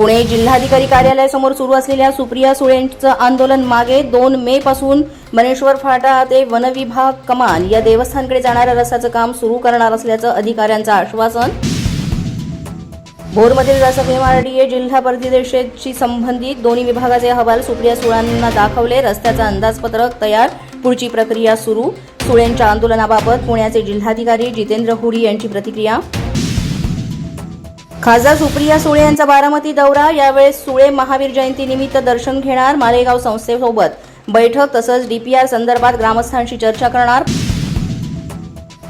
पुणे जिल्हाधिकारी कार्यालयासमोर सुरू असलेल्या सुप्रिया सुळेंचं आंदोलन मागे दोन मे पासून मनेश्वर फाटा ते वनविभाग कमान या देवस्थानकडे जाणाऱ्या रस्त्याचं काम सुरू करणार असल्याचं अधिकाऱ्यांचं आश्वासन. भोरमधील रसप एमआरडीए जिल्हा परिषदेशी संबंधित दोन्ही विभागाचे अहवाल सुप्रिया सुळांना दाखवले. रस्त्याचं अंदाजपत्रक तयार. पुढची प्रक्रिया सुरू. सुळेंच्या आंदोलनाबाबत पुण्याचे जिल्हाधिकारी जितेंद्र हुडी यांची प्रतिक्रिया. खासदार सुप्रिया सुळे यांचा बारामती दौरा. यावेळेस सुळे महावीर जयंती निमित्त दर्शन घेणार मालेगाव संस्थेसोबत. बैठक तसंच डीपीआर संदर्भात ग्रामस्थांशी चर्चा करणार.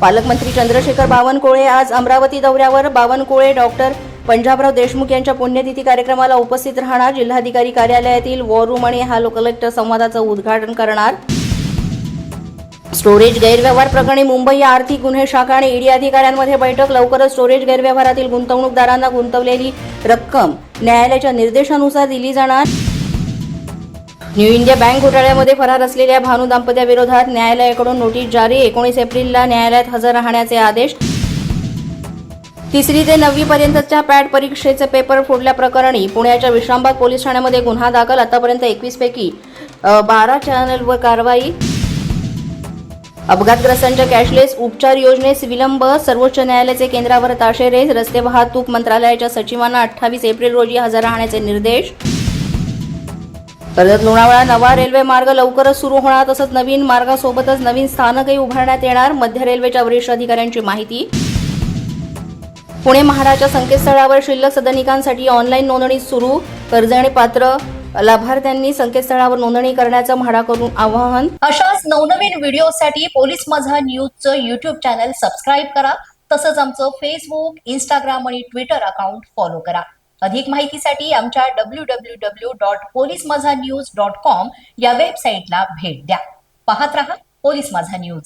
पालकमंत्री चंद्रशेखर बावनकुळे आज अमरावती दौऱ्यावर. बावनकुळे डॉक्टर पंजाबराव देशमुख यांच्या पुण्यतिथी कार्यक्रमाला उपस्थित राहणार. जिल्हाधिकारी कार्यालयातील वॉर रूम आणि हॅलो कलेक्टर संवादाचं उद्घाटन करणार. स्टोरेज गैरव्यवहार प्रकरणी मुंबई आर्थिक गुन्हे शाखा आणि ईडी अधिकाऱ्यांमध्ये बैठक. लवकरच स्टोरेज गैरव्यवहारातील गुंतवणूकदारांना गुंतवलेली रक्कम न्यायालयाच्या निर्देशानुसार दिली जाणार. न्यू इंडिया बँक घोटाळ्यामध्ये फरार असलेल्या भानू दाम्पत्याविरोधात न्यायालयाकडून नोटीस जारी. एकोणीस एप्रिलला न्यायालयात हजर राहण्याचे आदेश. तिसरी ते नववी पर्यंतच्या पॅट परीक्षेचे पेपर फोडल्याप्रकरणी पुण्याच्या विश्रामबाग पोलीस ठाण्यामध्ये गुन्हा दाखल. आतापर्यंत एकवीस पैकी बारा चॅनलवर कारवाई. अपघातग्रस्तांच्या कॅशलेस उपचार योजनेस विलंब सर्वोच्च न्यायालयाचे केंद्रावर ताशेरे रस्ते वाहतूक मंत्रालयाच्या सचिवांना अठ्ठावीस एप्रिल रोजी हजर राहण्याचे निर्देश. कर्जत लोणावळा नवा रेल्वे मार्ग लवकरच सुरू होणार तसंच नवीन मार्गासोबतच नवीन स्थानकही उभारण्यात येणार मध्य रेल्वेच्या वरिष्ठ अधिकाऱ्यांची माहिती. पुणे महाराजच्या संकेतस्थळावर शिल्लक सदनिकांसाठी ऑनलाईन नोंदणी सुरू कर्ज आणि पात्र लाभार्थ्यांनी संकेतस्थळावर नोंदणी करण्याचं म्हाडाकडून आवाहन. अशाच नवनवीन व्हिडिओसाठी पोलीस माझा न्यूजचं युट्यूब चॅनल सबस्क्राईब करा. तसंच आमचं फेसबुक इंस्टाग्राम आणि ट्विटर अकाउंट फॉलो करा. अधिक माहितीसाठी आमच्या W W W dot police Majha news dot com या वेबसाईटला भेट द्या. पाहत रहा पोलीस माझा न्यूज.